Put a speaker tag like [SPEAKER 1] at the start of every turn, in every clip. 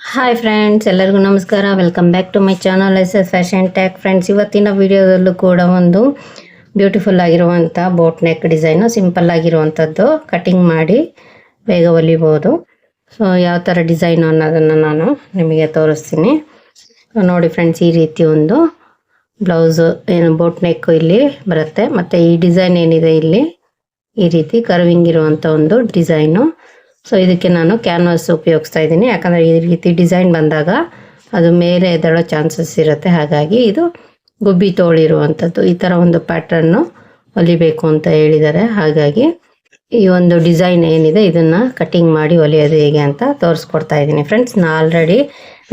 [SPEAKER 1] Hi friends ಎಲ್ಲರಿಗೂ ನಮಸ್ಕಾರ. Welcome back to my channel S S fashion tack friends ಇವತ್ತಿನ ವಿಡಿಯೋದಲ್ಲೂ ಕೂಡ ಒಂದು ಬ್ಯೂಟಿಫುಲ್ ಆಗಿರುವಂಥ ಬೋಟ್ ನೆಕ್ ಡಿಸೈನು ಸಿಂಪಲ್ ಆಗಿರುವಂಥದ್ದು. ಕಟಿಂಗ್ ಮಾಡಿ ಬೇಗ ಹೊಲಿಬೋದು. ಸೊ ಯಾವ ಥರ ಡಿಸೈನು ಅನ್ನೋದನ್ನು ನಾನು ನಿಮಗೆ ತೋರಿಸ್ತೀನಿ. ನೋಡಿ ಫ್ರೆಂಡ್ಸ್ ಈ ರೀತಿ ಒಂದು ಬ್ಲೌಸು ಏನು ಬೋಟ್ ನೆಕ್ ಇಲ್ಲಿ ಬರುತ್ತೆ. ಮತ್ತು ಈ ಡಿಸೈನ್ ಏನಿದೆ ಇಲ್ಲಿ? ಈ ರೀತಿ ಕರ್ವಿಂಗ್ ಇರುವಂಥ ಒಂದು ಡಿಸೈನು ಸೊ ಇದಕ್ಕೆ ನಾನು ಕ್ಯಾನ್ವಾಸ್ ಉಪಯೋಗಿಸ್ತಾ ಇದ್ದೀನಿ. ಯಾಕಂದರೆ ಈ ರೀತಿ ಡಿಸೈನ್ ಬಂದಾಗ ಅದು ಮೇಲೆ ಎದ್ದೇಳೋ ಚಾನ್ಸಸ್ ಇರುತ್ತೆ. ಹಾಗಾಗಿ ಇದು ಗುಬ್ಬಿ ತೋಳಿರುವಂಥದ್ದು ಈ ಥರ ಒಂದು ಪ್ಯಾಟ್ರನ್ನು ಹೊಲಿಬೇಕು ಅಂತ ಹೇಳಿದ್ದಾರೆ. ಹಾಗಾಗಿ ಈ ಒಂದು ಡಿಸೈನ್ ಏನಿದೆ, ಇದನ್ನು ಕಟಿಂಗ್ ಮಾಡಿ ಹೊಲಿಯೋದು ಹೇಗೆ ಅಂತ ತೋರಿಸ್ಕೊಡ್ತಾ ಇದ್ದೀನಿ ಫ್ರೆಂಡ್ಸ್ ನಾ ಆಲ್ರೆಡಿ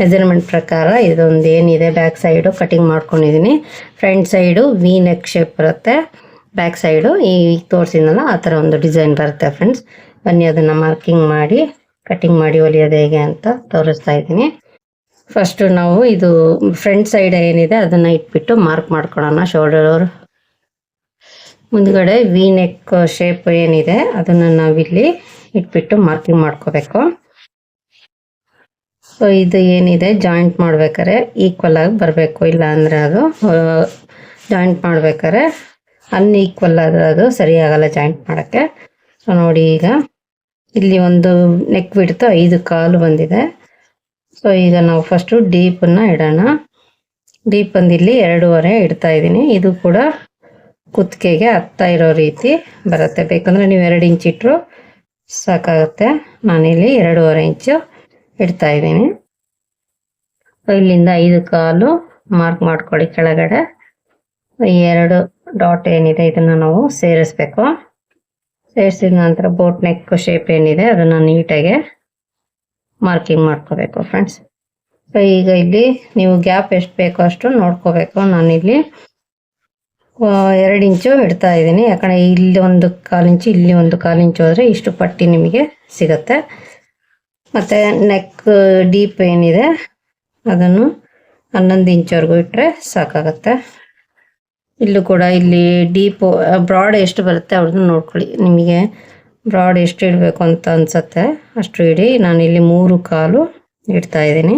[SPEAKER 1] ಮೆಜರ್ಮೆಂಟ್ ಪ್ರಕಾರ ಇದೊಂದು ಏನಿದೆ ಬ್ಯಾಕ್ ಸೈಡು ಕಟಿಂಗ್ ಮಾಡ್ಕೊಂಡಿದ್ದೀನಿ. Front side V neck shape ಬರುತ್ತೆ. ಬ್ಯಾಕ್ ಸೈಡು ಈ ತೋರಿಸಿದ್ನಲ್ಲ, ಆ ಥರ ಒಂದು ಡಿಸೈನ್ ಬರುತ್ತೆ ಫ್ರೆಂಡ್ಸ್ ಬನ್ನಿ, ಅದನ್ನು ಮಾರ್ಕಿಂಗ್ ಮಾಡಿ ಕಟಿಂಗ್ ಮಾಡಿ ಹೊಲಿಯೋದು ಹೇಗೆ ಅಂತ ತೋರಿಸ್ತಾ ಇದ್ದೀನಿ. ಫಸ್ಟು ನಾವು ಇದು ಫ್ರಂಟ್ ಸೈಡ್ ಏನಿದೆ, ಅದನ್ನು ಇಟ್ಬಿಟ್ಟು ಮಾರ್ಕ್ ಮಾಡ್ಕೊಳ್ಳೋಣ ಶೋಲ್ಡರ್ ಮುಂದ್ಗಡೆ ವಿ ನೆಕ್ ಶೇಪ್ ಏನಿದೆ, ಅದನ್ನು ನಾವಿಲ್ಲಿ ಇಟ್ಬಿಟ್ಟು ಮಾರ್ಕಿಂಗ್ ಮಾಡ್ಕೋಬೇಕು. ಸೊ ಇದು ಏನಿದೆ ಜಾಯಿಂಟ್ ಮಾಡ್ಬೇಕಾದ್ರೆ ಈಕ್ವಲ್ ಆಗಿ ಬರಬೇಕು, ಇಲ್ಲ ಅಂದರೆ ಅದು ಜಾಯಿಂಟ್ ಮಾಡ್ಬೇಕಾದ್ರೆ ಅನ್ಈಕ್ವಲ್ ಆದರೆ ಅದು ಸರಿಯಾಗಲ್ಲ ಜಾಯಿಂಟ್ ಮಾಡೋಕ್ಕೆ. ಸೊ ನೋಡಿ ಈಗ. ಇಲ್ಲಿ ಒಂದು ನೆಕ್ ಬಿಡ್ತು ಐದು ಕಾಲು ಬಂದಿದೆ. ಸೊ ಈಗ ನಾವು ಫಸ್ಟು ಡೀಪನ್ನು ಇಡೋಣ. ಡೀಪ್ ಅಂದ ಇಲ್ಲಿ ಎರಡೂವರೆ ಇಡ್ತಾ ಇದ್ದೀನಿ. ಇದು ಕೂಡ ಕುತ್ತಿಗೆಗೆ ಹತ್ತಾ ಇರೋ ರೀತಿ ಬರುತ್ತೆ. ಬೇಕಂದ್ರೆ ನೀವು ಎರಡು ಇಂಚ್ ಇಟ್ಟರು ಸಾಕಾಗುತ್ತೆ. ನಾನಿಲ್ಲಿ ಎರಡೂವರೆ ಇಂಚು ಇಡ್ತಾ ಇದ್ದೀನಿ. ಇಲ್ಲಿಂದ ಐದು ಕಾಲು ಮಾರ್ಕ್ ಮಾಡ್ಕೊಳ್ಳಿ ಕೆಳಗಡೆ. ಎರಡು ಡಾಟ್ ಏನಿದೆ, ಇದನ್ನು ನಾವು ಸೇರಿಸ್ಬೇಕು. ಸೇರಿಸಿದ ನಂತರ ಬೋಟ್ ನೆಕ್ ಶೇಪ್ ಏನಿದೆ, ಅದನ್ನು ನೀಟಾಗಿ ಮಾರ್ಕಿಂಗ್ ಮಾಡ್ಕೋಬೇಕು ಫ್ರೆಂಡ್ಸ್ ಸೊ ಈಗ ಇಲ್ಲಿ ನೀವು ಗ್ಯಾಪ್ ಎಷ್ಟು ಬೇಕೋ ಅಷ್ಟು ನೋಡ್ಕೋಬೇಕು. ನಾನಿಲ್ಲಿ ಎರಡು ಇಂಚು ಇಡ್ತಾ ಇದ್ದೀನಿ. ಯಾಕಂದರೆ ಇಲ್ಲಿ ಒಂದು ಕಾಲು ಇಂಚು, ಇಲ್ಲಿ ಒಂದು ಕಾಲು ಇಂಚು ಹೋದರೆ ಇಷ್ಟು ಪಟ್ಟಿ ನಿಮಗೆ ಸಿಗುತ್ತೆ. ಮತ್ತು ನೆಕ್ ಡೀಪ್ ಏನಿದೆ, ಅದನ್ನು ಹನ್ನೊಂದು ಇಂಚವರೆಗೂ ಇಟ್ಟರೆ ಸಾಕಾಗತ್ತೆ. ಇಲ್ಲೂ ಕೂಡ ಇಲ್ಲಿ ಡೀಪು ಬ್ರಾಡ್ ಎಷ್ಟು ಬರುತ್ತೆ ಅವ್ರನ್ನ ನೋಡ್ಕೊಳ್ಳಿ. ನಿಮಗೆ ಬ್ರಾಡ್ ಎಷ್ಟು ಇಡಬೇಕು ಅಂತ ಅನ್ಸುತ್ತೆ, ಅಷ್ಟು ಇಡಿ. ನಾನು ಇಲ್ಲಿ ಮೂರು ಕಾಲು ಇಡ್ತಾ ಇದ್ದೀನಿ.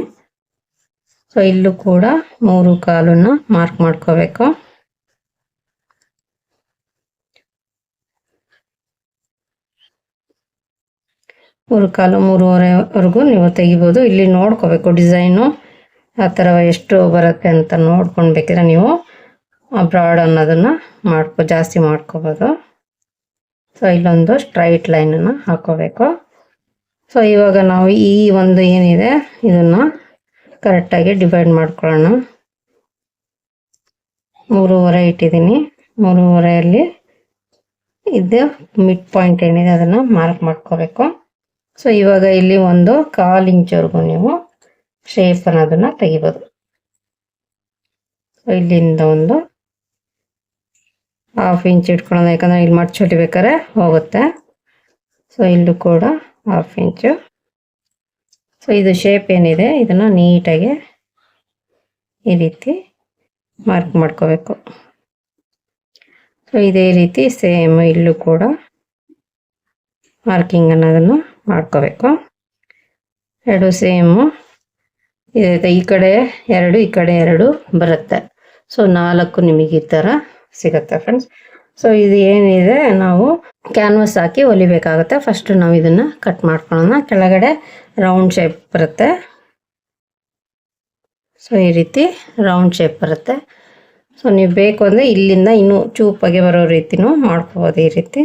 [SPEAKER 1] ಸೊ ಇಲ್ಲೂ ಕೂಡ ಮೂರು ಕಾಲನ್ನು ಮಾರ್ಕ್ ಮಾಡ್ಕೋಬೇಕು. ಮೂರು ಕಾಲು ಮೂರುವರೆವರೆಗೂ ನೀವು ತೆಗಿಬೋದು. ಇಲ್ಲಿ ನೋಡ್ಕೋಬೇಕು ಡಿಸೈನು, ಆ ಥರ ಎಷ್ಟು ಬರುತ್ತೆ ಅಂತ ನೋಡ್ಕೊಂಡು ಬೇಕಿದ್ರೆ ನೀವು ಬ್ರಾಡ್ ಅನ್ನೋದನ್ನು ಮಾಡ್ಕೊ, ಜಾಸ್ತಿ ಮಾಡ್ಕೋಬೋದು. ಸೊ ಇಲ್ಲೊಂದು ಸ್ಟ್ರೈಟ್ ಲೈನನ್ನು ಹಾಕೋಬೇಕು. ಸೊ ಇವಾಗ ನಾವು ಈ ಒಂದು ಏನಿದೆ, ಇದನ್ನು ಕರೆಕ್ಟಾಗಿ ಡಿವೈಡ್ ಮಾಡ್ಕೊಳ್ಳೋಣ. ಮೂರುವರೆ ಇಟ್ಟಿದ್ದೀನಿ. ಮೂರುವರೆಯಲ್ಲಿ ಇದು ಮಿಡ್ ಪಾಯಿಂಟ್ ಏನಿದೆ, ಅದನ್ನು ಮಾರ್ಕ್ ಮಾಡ್ಕೋಬೇಕು. ಸೊ ಇವಾಗ ಇಲ್ಲಿ ಒಂದು ಕಾಲು ಇಂಚ್ವರೆಗೂ ನೀವು ಶೇಪ್ ಅನ್ನೋದನ್ನು ತೆಗಿಬೋದು. ಸೊ ಇಲ್ಲಿಂದ ಒಂದು ಹಾಫ್ ಇಂಚ್ ಇಟ್ಕೊಳ್ಳೋದು ಯಾಕಂದರೆ ಇಲ್ಲಿ ಮಡ್ಚಿ ಹೊಲಿಬೇಕಾದ್ರೆ ಹೋಗುತ್ತೆ. ಸೊ ಇಲ್ಲೂ ಕೂಡ ಹಾಫ್ ಇಂಚು ಸೊ ಇದು ಶೇಪ್ ಏನಿದೆ, ಇದನ್ನು ನೀಟಾಗಿ ಈ ರೀತಿ ಮಾರ್ಕ್ ಮಾಡ್ಕೋಬೇಕು. ಸೊ ಇದೇ ರೀತಿ ಸೇಮ್ ಇಲ್ಲೂ ಕೂಡ ಮಾರ್ಕಿಂಗ್ ಅನ್ನೋದನ್ನು ಮಾಡ್ಕೋಬೇಕು. ಎರಡು ಸೇಮು ಈ ಕಡೆ ಎರಡು, ಈ ಕಡೆ ಎರಡು ಬರುತ್ತೆ. ಸೊ ನಾಲ್ಕು ನಿಮಗೆ ಈ ಥರ ಸಿಗುತ್ತೆ ಫ್ರೆಂಡ್ಸ್ ಸೊ ಇದು ಏನಿದೆ, ನಾವು ಕ್ಯಾನ್ವಸ್ ಹಾಕಿ ಹೊಲಿಬೇಕಾಗುತ್ತೆ. ಫಸ್ಟ್ ನಾವು ಇದನ್ನು ಕಟ್ ಮಾಡ್ಕೊಳ್ಳೋಣ. ಕೆಳಗಡೆ ರೌಂಡ್ ಶೇಪ್ ಬರುತ್ತೆ. ಸೊ ಈ ರೀತಿ ರೌಂಡ್ ಶೇಪ್ ಬರುತ್ತೆ. ಸೊ ನೀವು ಬೇಕು ಅಂದರೆ ಇಲ್ಲಿಂದ ಇನ್ನೂ ಚೂಪಾಗಿ ಬರೋ ರೀತಿನೂ ಮಾಡ್ಕೋಬೋದು ಈ ರೀತಿ.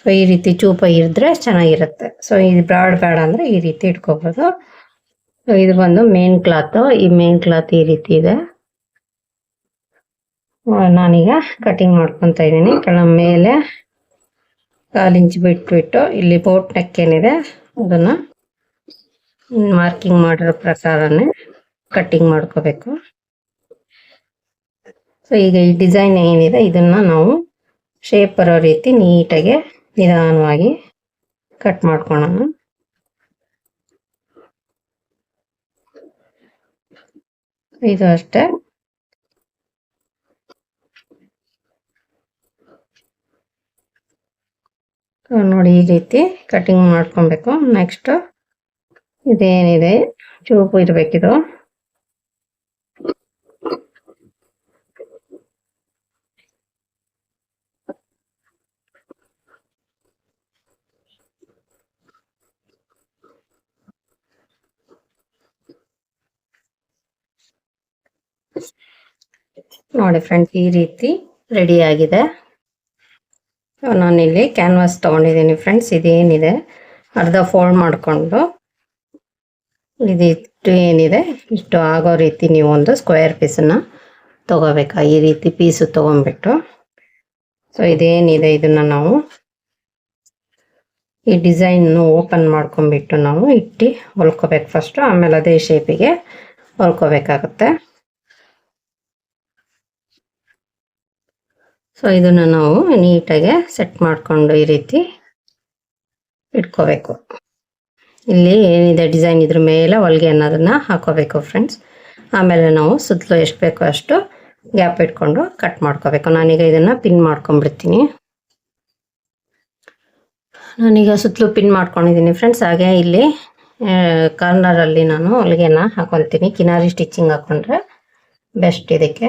[SPEAKER 1] ಸೊ ಈ ರೀತಿ ಚೂಪಾಗಿ ಇದ್ರೆ ಚೆನ್ನಾಗಿರುತ್ತೆ. ಸೊ ಇದು ಬ್ರಾಡ್ ಬೇಡ ಅಂದರೆ ಈ ರೀತಿ ಇಟ್ಕೋಬೋದು. ಸೊ ಇದು ಬಂದು ಮೇನ್ ಕ್ಲಾತ್ ಈ ಮೇನ್ ಕ್ಲಾತ್ ಈ ರೀತಿ ಇದೆ. ನಾನೀಗ ಕಟಿಂಗ್ ಮಾಡ್ಕೊತಾ ಇದ್ದೀನಿ. ಕೆಳ ಮೇಲೆ ಕಾಲು ಇಂಚ್ ಬಿಟ್ಬಿಟ್ಟು ಇಲ್ಲಿ ಬೋಟ್ ಏನಿದೆ ಅದನ್ನ ಮಾರ್ಕಿಂಗ್ ಮಾಡಿರೋ ಪ್ರಕಾರನೇ ಕಟ್ಟಿಂಗ್ ಮಾಡ್ಕೋಬೇಕು. ಸೊ ಈಗ ಈ ಡಿಸೈನ್ ಏನಿದೆ, ಇದನ್ನ ನಾವು ಶೇಪ್ ಬರೋ ರೀತಿ ನೀಟಾಗಿ ನಿಧಾನವಾಗಿ ಕಟ್ ಮಾಡ್ಕೊಳ್ಳೋಣ ಇದು ಅಷ್ಟೇ. ನೋಡಿ ಈ ರೀತಿ ಕಟಿಂಗ್ ಮಾಡ್ಕೊಬೇಕು. ನೆಕ್ಸ್ಟ್ ಇದೇನಿದೆ? ಚೂಪು ಇರಬೇಕಿದು. ನೋಡಿ ಫ್ರೆಂಡ್ಸ್ ಈ ರೀತಿ ರೆಡಿ ಆಗಿದೆ. ನಾನಿಲ್ಲಿ ಕ್ಯಾನ್ವಾಸ್ ತೊಗೊಂಡಿದ್ದೀನಿ ಫ್ರೆಂಡ್ಸ್ ಇದೇನಿದೆ? ಅರ್ಧ ಫೋಲ್ಡ್ ಮಾಡಿಕೊಂಡು ಇದಿಷ್ಟು ಏನಿದೆ? ಇಷ್ಟು ಆಗೋ ರೀತಿ ನೀವು ಒಂದು ಸ್ಕ್ವೇರ್ ಪೀಸನ್ನು ತಗೋಬೇಕಾ. ಈ ರೀತಿ ಪೀಸು ತೊಗೊಂಬಿಟ್ಟು ಸೊ ಇದೇನಿದೆ? ಇದನ್ನು ನಾವು ಈ ಡಿಸೈನ್ ಓಪನ್ ಮಾಡ್ಕೊಂಡ್ಬಿಟ್ಟು ನಾವು ಇಟ್ಟು ಹೊಲ್ಕೋಬೇಕು ಫಸ್ಟು ಆಮೇಲೆ ಅದೇ ಶೇಪಿಗೆ ಹೊಲ್ಕೋಬೇಕಾಗತ್ತೆ. ಸೊ ಇದನ್ನು ನಾವು ನೀಟಾಗಿ ಸೆಟ್ ಮಾಡಿಕೊಂಡು ಈ ರೀತಿ ಇಟ್ಕೋಬೇಕು. ಇಲ್ಲಿ ಏನಿದೆ ಡಿಸೈನ್ ಇದ್ರ ಮೇಲೆ ಹೊಲಿಗೆ ಅನ್ನೋದನ್ನು ಹಾಕೋಬೇಕು ಫ್ರೆಂಡ್ಸ್ ಆಮೇಲೆ ನಾವು ಸುತ್ತಲೂ ಎಷ್ಟು ಬೇಕೋ ಅಷ್ಟು ಗ್ಯಾಪ್ ಇಟ್ಕೊಂಡು ಕಟ್ ಮಾಡ್ಕೋಬೇಕು. ನಾನೀಗ ಇದನ್ನು ಪಿನ್ ಮಾಡ್ಕೊಂಡ್ಬಿಡ್ತೀನಿ. ನಾನೀಗ ಸುತ್ತಲೂ ಪಿನ್ ಮಾಡ್ಕೊಂಡಿದ್ದೀನಿ ಫ್ರೆಂಡ್ಸ್ ಹಾಗೆ ಇಲ್ಲಿ ಕಾರ್ನರಲ್ಲಿ ನಾನು ಹೊಲಿಗೆನ ಹಾಕೊತೀನಿ. ಕಿನಾರಿ ಸ್ಟಿಚಿಂಗ್ ಹಾಕೊಂಡ್ರೆ ಬೆಸ್ಟ್ ಇದಕ್ಕೆ.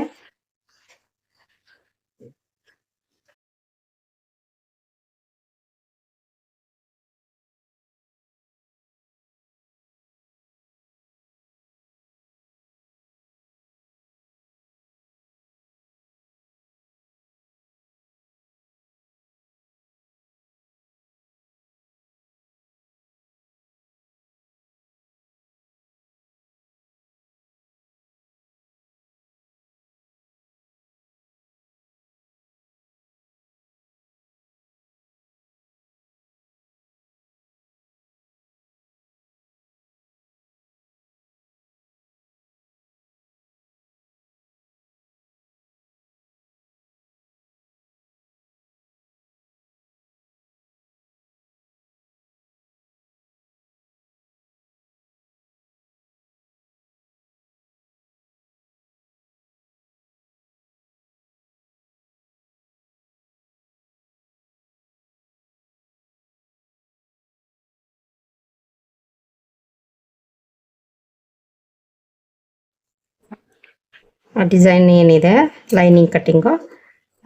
[SPEAKER 1] ಡಿಸೈನ್ ಏನಿದೆ? ಲೈನಿಂಗ್ ಕಟ್ಟಿಂಗು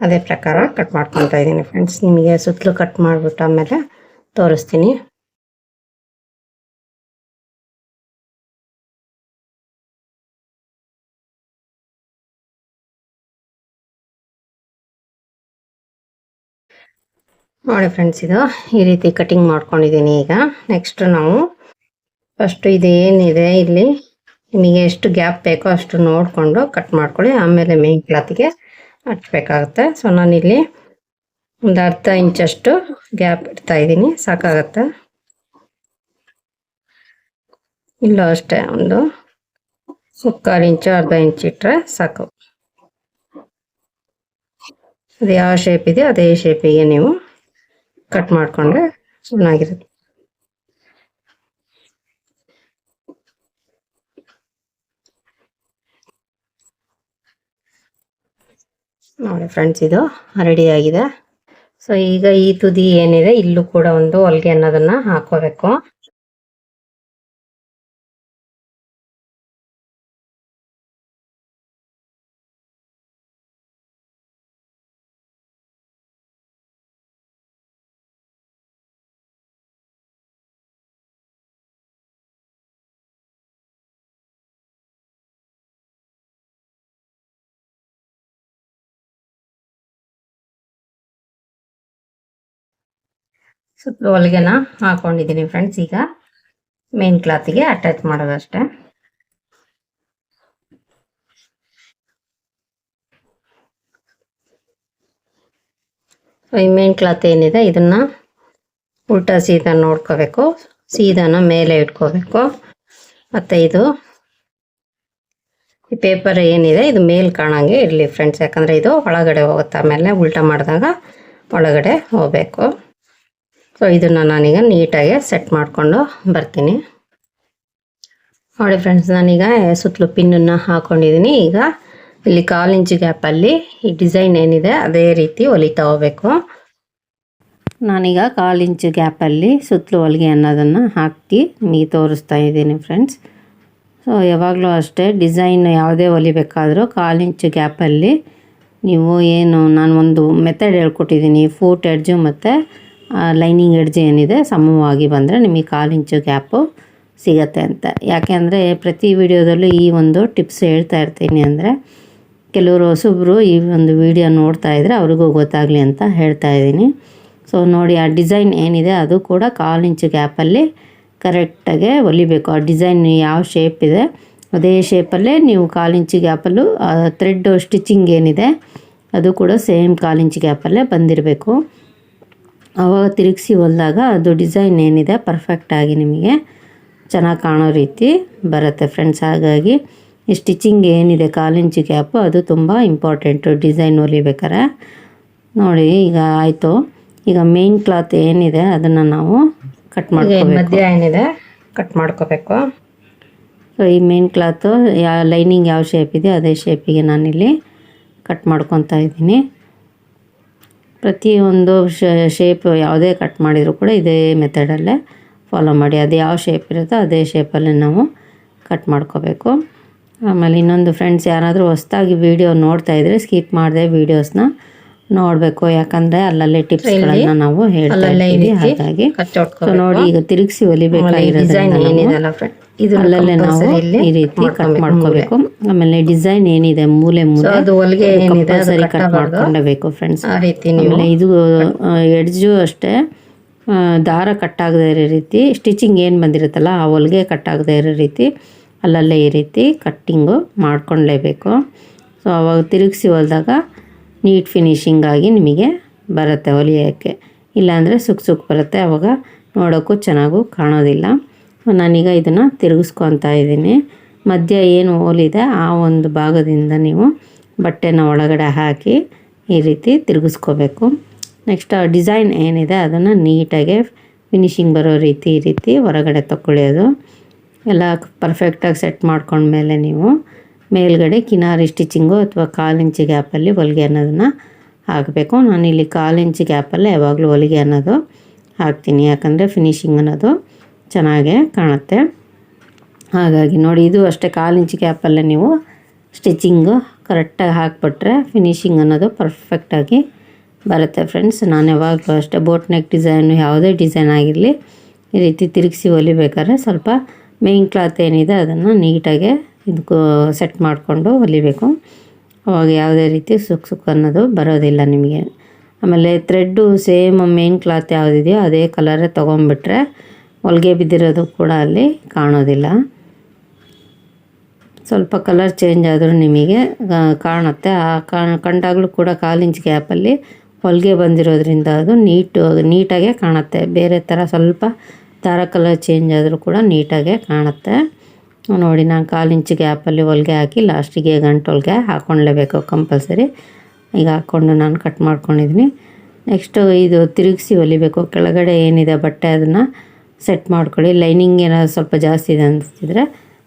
[SPEAKER 1] ಅದೇ ಪ್ರಕಾರ ಕಟ್ ಮಾಡ್ಕೊತಾ ಇದ್ದೀನಿ ಫ್ರೆಂಡ್ಸ್ ನಿಮಗೆ ಸುತ್ತಲೂ ಕಟ್ ಮಾಡಿಬಿಟ್ಟು ಆಮೇಲೆ ತೋರಿಸ್ತೀನಿ. ನೋಡಿ ಫ್ರೆಂಡ್ಸ್ ಇದು ಈ ರೀತಿ ಕಟಿಂಗ್ ಮಾಡ್ಕೊಂಡಿದ್ದೀನಿ ಈಗ. ನೆಕ್ಸ್ಟ್ ನಾವು ಫಸ್ಟ್ ಏನಿದೆ ಇಲ್ಲಿ? ನಿಮಗೆ ಎಷ್ಟು ಗ್ಯಾಪ್ ಬೇಕೋ ಅಷ್ಟು ನೋಡಿಕೊಂಡು ಕಟ್ ಮಾಡ್ಕೊಳ್ಳಿ. ಆಮೇಲೆ ಮೇನ್ ಕ್ಲಾತಿಗೆ ಹಚ್ಬೇಕಾಗುತ್ತೆ. ಸೊ ನಾನಿಲ್ಲಿ ಒಂದು ಅರ್ಧ ಇಂಚಷ್ಟು ಗ್ಯಾಪ್ ಇಡ್ತಾ ಇದ್ದೀನಿ. ಸಾಕಾಗತ್ತೆ. ಇಲ್ಲ ಅಷ್ಟೇ, ಒಂದು ಮುಕ್ಕಾಲು ಇಂಚು ಅರ್ಧ ಇಂಚ್ ಇಟ್ಟರೆ ಸಾಕು. ಅದು ಯಾವ ಶೇಪ್ ಇದೆ ಅದೇ ಶೇಪಿಗೆ ನೀವು ಕಟ್ ಮಾಡಿಕೊಂಡ್ರೆ ಚೆನ್ನಾಗಿರುತ್ತೆ ನೋಡಿ ಫ್ರೆಂಡ್ಸ್ ಇದು ರೆಡಿ ಆಗಿದೆ. ಸೊ ಈಗ ಈ ತುದಿ ಏನಿದೆ, ಇಲ್ಲೂ ಕೂಡ ಒಂದು ಹೊಲಿಗೆ ಅನ್ನೋದನ್ನ ಹಾಕೋಬೇಕು. ಸುತ್ತಲೂ ಹೊಲಿಗೆನ ಹಾಕೊಂಡಿದ್ದೀನಿ ಫ್ರೆಂಡ್ಸ್ ಈಗ ಮೇನ್ ಕ್ಲಾತಿಗೆ ಅಟ್ಯಾಚ್ ಮಾಡೋದಷ್ಟೇ. ಈ ಮೇನ್ ಕ್ಲಾತ್ ಏನಿದೆ, ಇದನ್ನ ಉಲ್ಟಾ ಸೀದಾ ನೋಡ್ಕೋಬೇಕು, ಸೀದಾನ ಮೇಲೆ ಇಟ್ಕೋಬೇಕು. ಮತ್ತೆ ಇದು ಈ ಪೇಪರ್ ಏನಿದೆ, ಇದು ಮೇಲ್ ಕಾಣಂಗೆ ಇರಲಿ ಫ್ರೆಂಡ್ಸ್ ಯಾಕಂದ್ರೆ ಇದು ಒಳಗಡೆ ಹೋಗುತ್ತೆ, ಆಮೇಲೆ ಉಲ್ಟಾ ಮಾಡಿದಾಗ ಒಳಗಡೆ ಹೋಗಬೇಕು. ಸೊ ಇದನ್ನು ನಾನೀಗ ನೀಟಾಗಿ ಸೆಟ್ ಮಾಡಿಕೊಂಡು ಬರ್ತೀನಿ. ನೋಡಿ ಫ್ರೆಂಡ್ಸ್ ನಾನೀಗ ಸುತ್ತಲೂ ಪಿನ್ನನ್ನು ಹಾಕೊಂಡಿದ್ದೀನಿ ಈಗ ಇಲ್ಲಿ ಕಾಲು ಇಂಚು ಗ್ಯಾಪಲ್ಲಿ ಈ ಡಿಸೈನ್ ಏನಿದೆ ಅದೇ ರೀತಿ ಹೊಲಿತಾ ಹೋಗ್ಬೇಕು.
[SPEAKER 2] ನಾನೀಗ ಕಾಲು ಇಂಚು ಗ್ಯಾಪಲ್ಲಿ ಸುತ್ತಲೂ ಹೊಲಿಗೆ ಅನ್ನೋದನ್ನು ಹಾಕಿ ನೀ ತೋರಿಸ್ತಾ ಇದ್ದೀನಿ ಫ್ರೆಂಡ್ಸ್ ಸೊ ಯಾವಾಗಲೂ ಅಷ್ಟೇ ಡಿಸೈನ್ ಯಾವುದೇ ಹೊಲಿಬೇಕಾದರೂ ಕಾಲು ಇಂಚು ಗ್ಯಾಪಲ್ಲಿ ನೀವು ಏನು, ನಾನು ಒಂದು ಮೆಥಡ್ ಹೇಳ್ಕೊಟ್ಟಿದ್ದೀನಿ ಫೂಟ್ ಎಡ್ಜು ಮತ್ತು ಲೈನಿಂಗ್ ಎಡ್ಜ್ ಏನಿದೆ, ಸಮವಾಗಿ ಬಂದರೆ ನಿಮಗೆ ಕಾಲು ಇಂಚು ಗ್ಯಾಪು ಸಿಗತ್ತೆ ಅಂತ. ಯಾಕೆಂದರೆ ಪ್ರತಿ ವಿಡಿಯೋದಲ್ಲೂ ಈ ಒಂದು ಟಿಪ್ಸ್ ಹೇಳ್ತಾ ಇರ್ತೀನಿ ಅಂದರೆ, ಕೆಲವರು ಹೊಸಬ್ರು ಈ ಒಂದು ವಿಡಿಯೋ ನೋಡ್ತಾ ಇದ್ದರೆ ಅವ್ರಿಗೂ ಗೊತ್ತಾಗಲಿ ಅಂತ ಹೇಳ್ತಾ ಇದ್ದೀನಿ. ಸೊ ನೋಡಿ, ಆ ಡಿಸೈನ್ ಏನಿದೆ, ಅದು ಕೂಡ ಕಾಲು ಇಂಚು ಗ್ಯಾಪಲ್ಲಿ ಕರೆಕ್ಟಾಗೆ ಹೊಲಿಬೇಕು. ಆ ಡಿಸೈನ್ ಯಾವ ಶೇಪ್ ಇದೆ, ಅದೇ ಶೇಪಲ್ಲೇ ನೀವು ಕಾಲು ಇಂಚು ಗ್ಯಾಪಲ್ಲೂ ಥ್ರೆಡ್ ಸ್ಟಿಚಿಂಗ್ ಏನಿದೆ, ಅದು ಕೂಡ ಸೇಮ್ ಕಾಲು ಇಂಚು ಗ್ಯಾಪಲ್ಲೇ ಬಂದಿರಬೇಕು. ಆವಾಗ ತಿರುಗಿಸಿ ಹೊಲಿದಾಗ ಅದು ಡಿಸೈನ್ ಏನಿದೆ ಪರ್ಫೆಕ್ಟಾಗಿ ನಿಮಗೆ ಚೆನ್ನಾಗಿ ಕಾಣೋ ರೀತಿ ಬರುತ್ತೆ ಫ್ರೆಂಡ್ಸ್ ಹಾಗಾಗಿ ಈ ಸ್ಟಿಚಿಂಗ್ ಏನಿದೆ ಕಾಲಿಂಚು ಗ್ಯಾಪು ಅದು ತುಂಬ ಇಂಪಾರ್ಟೆಂಟು ಡಿಸೈನ್ ಹೊಲಿಬೇಕಾರೆ. ನೋಡಿ ಈಗ ಆಯಿತು. ಈಗ ಮೇನ್ ಕ್ಲಾತ್ ಏನಿದೆ ಅದನ್ನು ನಾವು ಕಟ್ ಮಾಡ್ಕೋಬೇಕು.
[SPEAKER 1] ಮಧ್ಯ ಏನಿದೆ ಕಟ್ ಮಾಡ್ಕೋಬೇಕು.
[SPEAKER 2] ಸೊ ಈ ಮೇನ್ ಕ್ಲಾತು ಯಾ ಲೈನಿಂಗ್ ಯಾವ ಶೇಪ್ ಇದೆ ಅದೇ ಶೇಪಿಗೆ ನಾನಿಲ್ಲಿ ಕಟ್ ಮಾಡ್ಕೊತಾ ಇದ್ದೀನಿ. ಪ್ರತಿಯೊಂದು ಶೇಪ್ ಯಾವುದೇ ಕಟ್ ಮಾಡಿದರೂ ಕೂಡ ಇದೇ ಮೆಥಡಲ್ಲೇ ಫಾಲೋ ಮಾಡಿ. ಅದು ಯಾವ ಶೇಪ್ ಇರುತ್ತೋ ಅದೇ ಶೇಪಲ್ಲಿ ನಾವು ಕಟ್ ಮಾಡ್ಕೋಬೇಕು. ಆಮೇಲೆ ಇನ್ನೊಂದು ಫ್ರೆಂಡ್ಸ್ ಯಾರಾದರೂ ಹೊಸ್ದಾಗಿ ವೀಡಿಯೋ ನೋಡ್ತಾ ಇದ್ದರೆ ಸ್ಕಿಪ್ ಮಾಡಿದೆ ವೀಡಿಯೋಸ್ನ ನೋಡಬೇಕು ಯಾಕಂದ್ರೆ ಅಲ್ಲಲ್ಲೇ ಟಿಪ್ಸ್ಗಳನ್ನು ನಾವು ಹೇಳ್ತಾ
[SPEAKER 1] ಇದ್ದೀವಿ
[SPEAKER 2] ಹಾಗಾಗಿ
[SPEAKER 1] ಕಟ್
[SPEAKER 2] ಸೊ ನೋಡಿ ಈಗ ತಿರುಗಿಸಿ ಹೊಲಿಬೇಕಾಗಿರೋದ್ರಿಂದ ಅಲ್ಲಲ್ಲೇ ನಾವು ಈ ರೀತಿ ಕಟ್ ಮಾಡ್ಕೋಬೇಕು. ಆಮೇಲೆ ಡಿಸೈನ್ ಏನಿದೆ ಮೂಲೆ ಮೂಲೆ ಕಂಪಲ್ಸರಿ ಕಟ್ ಮಾಡ್ಕೊಂಡಬೇಕು ಫ್ರೆಂಡ್ಸ್ ಆಮೇಲೆ ಇದು ಎಡ್ಜು ಅಷ್ಟೇ ದಾರ ಕಟ್ ಆಗದೆ ಇರೋ ರೀತಿ ಸ್ಟಿಚಿಂಗ್ ಏನು ಬಂದಿರುತ್ತಲ್ಲ ಆ ಹೊಲಿಗೆ ಕಟ್ಟಾಗದೇ ಇರೋ ರೀತಿ ಅಲ್ಲಲ್ಲೇ ಈ ರೀತಿ ಕಟ್ಟಿಂಗು ಮಾಡ್ಕೊಳ್ಲೇಬೇಕು ಸೊ ಅವಾಗ ತಿರುಗಿಸಿ ಹೊಲಿದಾಗ ನೀಟ್ ಫಿನಿಶಿಂಗ್ ಆಗಿ ನಿಮಗೆ ಬರುತ್ತೆ ಹೊಲಿಯೋಕ್ಕೆ ಇಲ್ಲಾಂದರೆ ಸುಕ್ ಸುಕ್ ಬರುತ್ತೆ. ಆವಾಗ ನೋಡೋಕ್ಕೂ ಚೆನ್ನಾಗೂ ಕಾಣೋದಿಲ್ಲ. ನಾನೀಗ ಇದನ್ನು ತಿರುಗಿಸ್ಕೊತಾ ಇದ್ದೀನಿ. ಮಧ್ಯ ಏನು ಹೋಲಿದೆ ಆ ಒಂದು ಭಾಗದಿಂದ ನೀವು ಬಟ್ಟೆನ ಒಳಗಡೆ ಹಾಕಿ ಈ ರೀತಿ ತಿರುಗಿಸ್ಕೋಬೇಕು. ನೆಕ್ಸ್ಟ್ ಡಿಸೈನ್ ಏನಿದೆ ಅದನ್ನು ನೀಟಾಗಿ ಫಿನಿಶಿಂಗ್ ಬರೋ ರೀತಿ ಈ ರೀತಿ ಹೊರಗಡೆ ತಗೊಳ್ಳೋದು ಎಲ್ಲ ಪರ್ಫೆಕ್ಟಾಗಿ ಸೆಟ್ ಮಾಡ್ಕೊಂಡ್ಮೇಲೆ ನೀವು ಮೇಲ್ಗಡೆ ಕಿನಾರಿ ಸ್ಟಿಚಿಂಗು ಅಥವಾ ಕಾಲು ಇಂಚು ಗ್ಯಾಪಲ್ಲಿ ಹೊಲಿಗೆ ಅನ್ನೋದನ್ನು ಹಾಕಬೇಕು. ನಾನಿಲ್ಲಿ ಕಾಲು ಇಂಚು ಗ್ಯಾಪಲ್ಲೇ ಯಾವಾಗಲೂ ಹೊಲಿಗೆ ಅನ್ನೋದು ಹಾಕ್ತೀನಿ. ಯಾಕಂದರೆ ಫಿನಿಶಿಂಗ್ ಅನ್ನೋದು ಚೆನ್ನಾಗೇ ಕಾಣುತ್ತೆ. ಹಾಗಾಗಿ ನೋಡಿ, ಇದು ಅಷ್ಟೇ ಕಾಲು ಇಂಚು ಗ್ಯಾಪಲ್ಲೇ ನೀವು ಸ್ಟಿಚಿಂಗು ಕರೆಕ್ಟಾಗಿ ಹಾಕ್ಬಿಟ್ರೆ ಫಿನಿಶಿಂಗ್ ಅನ್ನೋದು ಪರ್ಫೆಕ್ಟಾಗಿ ಬರುತ್ತೆ ಫ್ರೆಂಡ್ಸ್ ನಾನು ಯಾವಾಗಲೂ ಅಷ್ಟೇ ಬೋಟ್ ನೆಕ್ ಡಿಸೈನು ಯಾವುದೇ ಡಿಸೈನ್ ಆಗಿರಲಿ ಈ ರೀತಿ ತಿರುಗಿಸಿ ಹೊಲಿಬೇಕಾದ್ರೆ ಸ್ವಲ್ಪ ಮೇಯ್ನ್ ಕ್ಲಾತ್ ಏನಿದೆ ಅದನ್ನು ನೀಟಾಗೆ ಇದಕ್ಕೂ ಸೆಟ್ ಮಾಡಿಕೊಂಡು ಹೊಲಿಬೇಕು. ಅವಾಗ ಯಾವುದೇ ರೀತಿ ಸುಕ್ ಸುಕ್ ಅನ್ನೋದು ಬರೋದಿಲ್ಲ ನಿಮಗೆ. ಆಮೇಲೆ ಥ್ರೆಡ್ಡು ಸೇಮ್ ಮೇನ್ ಕ್ಲಾತ್ ಯಾವುದಿದೆಯೋ ಅದೇ ಕಲರೇ ತೊಗೊಂಬಿಟ್ರೆ ಹೊಲಿಗೆ ಬಿದ್ದಿರೋದು ಕೂಡ ಅಲ್ಲಿ ಕಾಣೋದಿಲ್ಲ. ಸ್ವಲ್ಪ ಕಲರ್ ಚೇಂಜ್ ಆದರೂ ನಿಮಗೆ ಕಾಣುತ್ತೆ. ಆ ಕಂಡಾಗಲೂ ಕೂಡ ಕಾಲು ಇಂಚ್ ಗ್ಯಾಪಲ್ಲಿ ಹೊಲಿಗೆ ಬಂದಿರೋದ್ರಿಂದ ಅದು ನೀಟು ನೀಟಾಗೆ ಕಾಣುತ್ತೆ. ಬೇರೆ ಥರ ಸ್ವಲ್ಪ ದಾರ ಕಲರ್ ಚೇಂಜ್ ಆದರೂ ಕೂಡ ನೀಟಾಗೆ ಕಾಣುತ್ತೆ. ನೋಡಿ, ನಾನು ಕಾಲು ಇಂಚು ಗ್ಯಾಪಲ್ಲಿ ಹೊಲಿಗೆ ಹಾಕಿ ಲಾಸ್ಟಿಗೆ ಗಂಟು ಹೊಲಿಗೆ ಹಾಕ್ಕೊಳ್ಳೇಬೇಕು ಕಂಪಲ್ಸರಿ ಈಗ ಹಾಕ್ಕೊಂಡು ನಾನು ಕಟ್ ಮಾಡ್ಕೊಂಡಿದ್ದೀನಿ ನೆಕ್ಸ್ಟು ಇದು ತಿರುಗಿಸಿ ಹೊಲಿಬೇಕು. ಕೆಳಗಡೆ ಏನಿದೆ ಬಟ್ಟೆ ಅದನ್ನು ಸೆಟ್ ಮಾಡ್ಕೊಳ್ಳಿ. ಲೈನಿಂಗ್ ಏನಾದ್ರು ಸ್ವಲ್ಪ ಜಾಸ್ತಿ ಇದೆ ಅನಿಸ್ತಿದ್ರೆ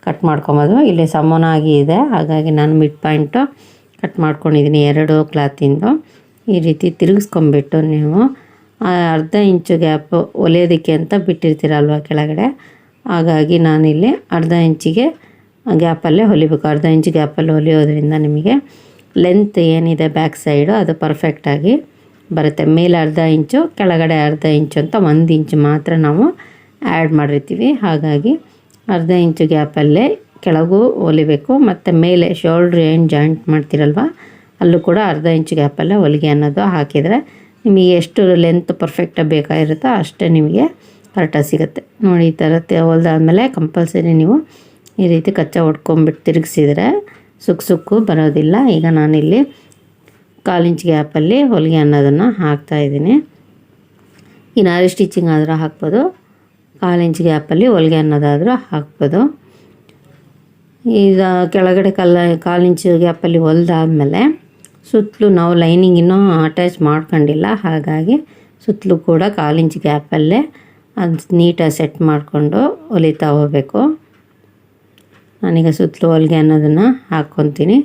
[SPEAKER 2] ಕಟ್ ಮಾಡ್ಕೊಬೋದು. ಇಲ್ಲಿ ಸಮನಾಗಿ ಇದೆ. ಹಾಗಾಗಿ ನಾನು ಮಿಡ್ ಪಾಯಿಂಟು ಕಟ್ ಮಾಡ್ಕೊಂಡಿದ್ದೀನಿ ಎರಡು ಕ್ಲಾತಿಂದು ಈ ರೀತಿ ತಿರುಗಿಸ್ಕೊಂಬಿಟ್ಟು ನೀವು ಅರ್ಧ ಇಂಚು ಗ್ಯಾಪ್ ಹೊಲಿಯೋದಕ್ಕೆ ಅಂತ ಬಿಟ್ಟಿರ್ತೀರಲ್ವ ಕೆಳಗಡೆ? ಹಾಗಾಗಿ ನಾನಿಲ್ಲಿ ಅರ್ಧ ಇಂಚಿಗೆ ಗ್ಯಾಪಲ್ಲೇ ಹೊಲಿಬೇಕು. ಅರ್ಧ ಇಂಚು ಗ್ಯಾಪಲ್ಲಿ ಹೊಲಿಯೋದ್ರಿಂದ ನಿಮಗೆ ಲೆಂತ್ ಏನಿದೆ ಬ್ಯಾಕ್ ಸೈಡು ಅದು ಪರ್ಫೆಕ್ಟಾಗಿ ಬರುತ್ತೆ. ಮೇಲೆ ಅರ್ಧ ಇಂಚು, ಕೆಳಗಡೆ ಅರ್ಧ ಇಂಚು ಅಂತ ಒಂದು ಇಂಚು ಮಾತ್ರ ನಾವು ಆ್ಯಡ್ ಮಾಡಿರ್ತೀವಿ. ಹಾಗಾಗಿ ಅರ್ಧ ಇಂಚು ಗ್ಯಾಪಲ್ಲೇ ಕೆಳಗೂ ಹೊಲಿಬೇಕು. ಮತ್ತು ಮೇಲೆ ಶೋಲ್ಡ್ರ್ ಏನು ಜಾಯಿಂಟ್ ಮಾಡ್ತಿರಲ್ವ, ಅಲ್ಲೂ ಕೂಡ ಅರ್ಧ ಇಂಚು ಗ್ಯಾಪಲ್ಲೇ ಹೊಲಿಗೆ ಅನ್ನೋದು ಹಾಕಿದರೆ ನಿಮಗೆ ಎಷ್ಟು ಲೆಂತ್ ಪರ್ಫೆಕ್ಟಾಗಿ ಬೇಕಾಗಿರುತ್ತೋ ಅಷ್ಟೇ ನಿಮಗೆ ಕರೆಕ್ಟಾಗಿ ಸಿಗುತ್ತೆ. ನೋಡಿ, ಈ ಥರ ಹೊಲ್ದಾದ್ಮೇಲೆ ಕಂಪಲ್ಸರಿ ನೀವು ಈ ರೀತಿ ಕಚ್ಚಾ ಹೊಡ್ಕೊಂಬಿಟ್ಟು ತಿರುಗಿಸಿದರೆ ಸುಕ್ ಸುಕ್ಕು ಬರೋದಿಲ್ಲ. ಈಗ ನಾನಿಲ್ಲಿ ಕಾಲಿಂಚ್ ಗ್ಯಾಪಲ್ಲಿ ಹೊಲಿಗೆ ಅನ್ನೋದನ್ನು ಹಾಕ್ತಾಯಿದ್ದೀನಿ ಈ ನಾರಿ ಸ್ಟಿಚಿಂಗ್ ಆದರೂ ಹಾಕ್ಬೋದು. ಕಾಲಿಂಚ್ ಗ್ಯಾಪಲ್ಲಿ ಹೊಲಿಗೆ ಅನ್ನೋದಾದರೂ ಹಾಕ್ಬೋದು. ಈಗ ಕೆಳಗಡೆ ಕಲ್ಲ, ಕಾಲು ಇಂಚು ಗ್ಯಾಪಲ್ಲಿ ಹೊಲ್ದಾದ್ಮೇಲೆ ಸುತ್ತಲೂ ನಾವು ಲೈನಿಂಗ್ ಇನ್ನೂ ಅಟ್ಯಾಚ್ ಮಾಡ್ಕೊಂಡಿಲ್ಲ. ಹಾಗಾಗಿ ಸುತ್ತಲೂ ಕೂಡ ಕಾಲು ಇಂಚ್ ಗ್ಯಾಪಲ್ಲೇ ಅದು ನೀಟಾಗಿ ಸೆಟ್ ಮಾಡಿಕೊಂಡು ಹೊಲಿತಾ ಹೋಗಬೇಕು. ನಾನೀಗ ಸುತ್ತಲೂ ಹೊಲಿಗೆ ಅನ್ನೋದನ್ನು ಹಾಕ್ಕೊತೀನಿ.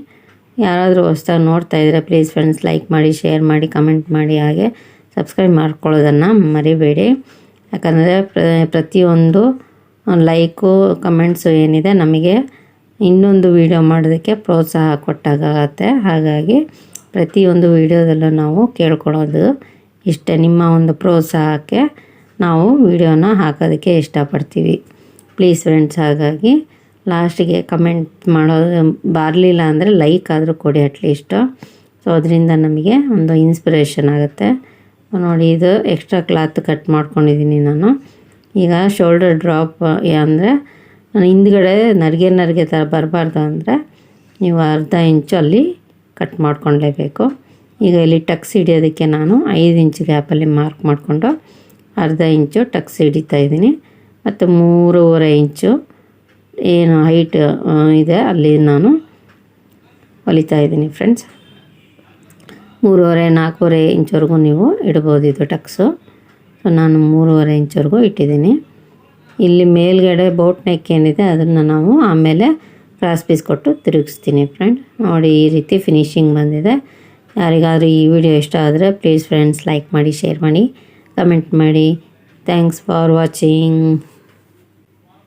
[SPEAKER 2] ಯಾರಾದರೂ ಹೊಸ್ದಾಗಿ ನೋಡ್ತಾ ಇದ್ದರೆ ಪ್ಲೀಸ್ ಫ್ರೆಂಡ್ಸ್ ಲೈಕ್ ಮಾಡಿ ಶೇರ್ ಮಾಡಿ ಕಮೆಂಟ್ ಮಾಡಿ, ಹಾಗೆ ಸಬ್ಸ್ಕ್ರೈಬ್ ಮಾಡ್ಕೊಳ್ಳೋದನ್ನು ಮರಿಬೇಡಿ. ಯಾಕಂದರೆ ಪ್ರತಿಯೊಂದು ಲೈಕು ಕಮೆಂಟ್ಸು ಏನಿದೆ ನಮಗೆ ಇನ್ನೊಂದು ವಿಡಿಯೋ ಮಾಡೋದಕ್ಕೆ ಪ್ರೋತ್ಸಾಹ ಕೊಟ್ಟಾಗತ್ತೆ ಹಾಗಾಗಿ ಪ್ರತಿಯೊಂದು ವೀಡಿಯೋದಲ್ಲೂ ನಾವು ಕೇಳ್ಕೊಳ್ಳೋದು ಇಷ್ಟೇ. ನಿಮ್ಮ ಒಂದು ಪ್ರೋತ್ಸಾಹಕ್ಕೆ ನಾವು ವಿಡಿಯೋನ ಹಾಕೋದಕ್ಕೆ ಇಷ್ಟಪಡ್ತೀವಿ. ಪ್ಲೀಸ್ ಫ್ರೆಂಡ್ಸ್ ಹಾಗಾಗಿ ಲಾಸ್ಟಿಗೆ ಕಮೆಂಟ್ ಮಾಡೋದು ಬರಲಿಲ್ಲ ಅಂದರೆ ಲೈಕ್ ಆದರೂ ಕೊಡಿ ಅಟ್ಲೀಸ್ಟು ಸೊ ಅದರಿಂದ ನಮಗೆ ಒಂದು ಇನ್ಸ್ಪಿರೇಷನ್ ಆಗುತ್ತೆ. ನೋಡಿ, ಇದು ಎಕ್ಸ್ಟ್ರಾ ಕ್ಲಾತ್ ಕಟ್ ಮಾಡ್ಕೊಂಡಿದ್ದೀನಿ ನಾನು. ಈಗ ಶೋಲ್ಡರ್ ಡ್ರಾಪ್ ಅಂದರೆ ಹಿಂದ್ಗಡೆ ನರಿಗೆ ನರಿಗೆ ಥರ ಬರಬಾರ್ದು ಅಂದರೆ ನೀವು ಅರ್ಧ ಇಂಚು ಅಲ್ಲಿ ಕಟ್ ಮಾಡ್ಕೊಳ್ಲೇಬೇಕು ಈಗ ಇಲ್ಲಿ ಟಕ್ಸ್ ಹಿಡಿಯೋದಕ್ಕೆ ನಾನು ಐದು ಇಂಚ್ ಗ್ಯಾಪಲ್ಲಿ ಮಾರ್ಕ್ ಮಾಡಿಕೊಂಡು ಅರ್ಧ ಇಂಚು ಟಕ್ಸ್ ಹಿಡಿತಾ ಇದ್ದೀನಿ. ಮತ್ತು ಮೂರುವರೆ ಇಂಚು ಏನು ಹೈಟ್ ಇದೆ. ಅಲ್ಲಿ ನಾನು ಹೊಲಿತಾ ಇದ್ದೀನಿ ಫ್ರೆಂಡ್ಸ್ ಮೂರುವರೆ, ನಾಲ್ಕೂವರೆ ಇಂಚ್ವರೆಗೂ ನೀವು ಇಡ್ಬೋದು ಇದು ಟಕ್ಸು. ಸೊ ನಾನು ಮೂರುವರೆ ಇಂಚ್ವರೆಗೂ ಇಟ್ಟಿದ್ದೀನಿ. ಇಲ್ಲಿ ಮೇಲ್ಗಡೆ ಬೋಟ್ ನೆಕ್ ಏನಿದೆ, ಅದನ್ನು ನಾವು ಆಮೇಲೆ ಕ್ರಾಸ್ ಪೀಸ್ ಕೊಟ್ಟು ತಿರುಗಿಸ್ತೀನಿ ಫ್ರೆಂಡ್ ನೋಡಿ, ಈ ರೀತಿ ಫಿನಿಶಿಂಗ್ ಬಂದಿದೆ. ಯಾರಿಗಾದರೂ ಈ ವಿಡಿಯೋ ಇಷ್ಟ ಆದರೆ ಪ್ಲೀಸ್ ಫ್ರೆಂಡ್ಸ್ ಲೈಕ್ ಮಾಡಿ ಶೇರ್ ಮಾಡಿ. ಕಮೆಂಟ್ ಮಾಡಿ ಥ್ಯಾಂಕ್ಸ್ ಫಾರ್ ವಾಚಿಂಗ್